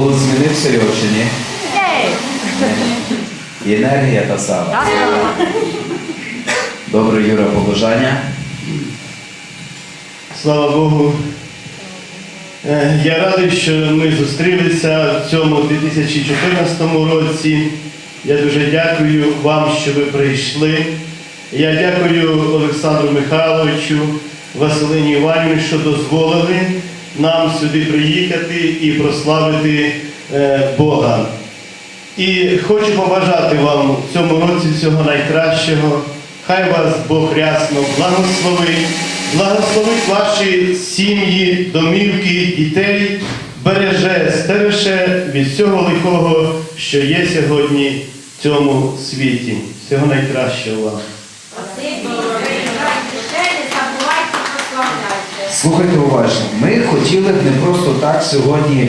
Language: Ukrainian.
Женився його чи ні? І енергія та сама. Добре, Юра, побажання. Слава Богу. Е, Я радий, що ми зустрілися в цьому 2014 році. Я дуже дякую вам, що ви прийшли. Я дякую Олександру Михайловичу, Василині Іванівні, що дозволили нам сюди приїхати і прославити е, Бога. І хочу побажати вам в цьому році всього найкращого. Хай вас Бог рясно благословить, благословить ваші сім'ї, домівки, дітей, береже, стереже від всього лихого, що є сьогодні в цьому світі. Всього найкращого вам. Слухайте уважно. Ми хотіли б не просто так сьогодні